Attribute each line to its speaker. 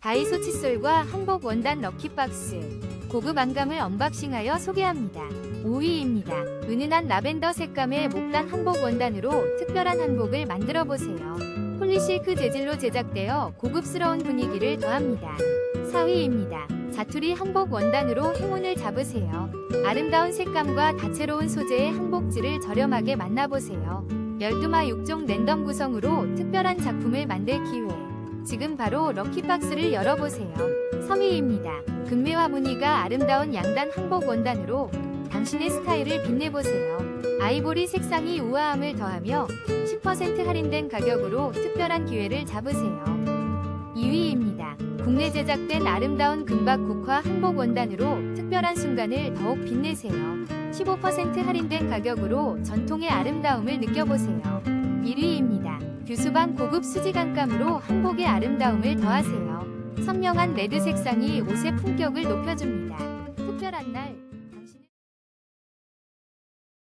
Speaker 1: 다이소 칫솔과 한복 원단 럭키박스 고급 안감을 언박싱하여 소개합니다. 5위입니다. 은은한 라벤더 색감의 목단 한복 원단으로 특별한 한복을 만들어 보세요. 폴리실크 재질로 제작되어 고급스러운 분위기를 더합니다. 4위입니다. 자투리 한복 원단으로 행운을 잡으세요. 아름다운 색감과 다채로운 소재의 한복지를 저렴하게 만나보세요. 12마 6종 랜덤 구성으로 특별한 작품을 만들 기회. 지금 바로 럭키박스를 열어보세요. 3위입니다. 금매와 무늬가 아름다운 양단 한복 원단으로 당신의 스타일을 빛내보세요. 아이보리 색상이 우아함을 더하며 10% 할인된 가격으로 특별한 기회를 잡으세요. 2위입니다. 국내 제작된 아름다운 금박 국화 한복 원단으로 특별한 순간을 더욱 빛내세요. 15% 할인된 가격으로 전통의 아름다움을 느껴보세요. 1위입니다. 규수방 고급 수지 감감으로 한복의 아름다움을 더하세요. 선명한 레드 색상이 옷의 품격을 높여줍니다. 특별한 날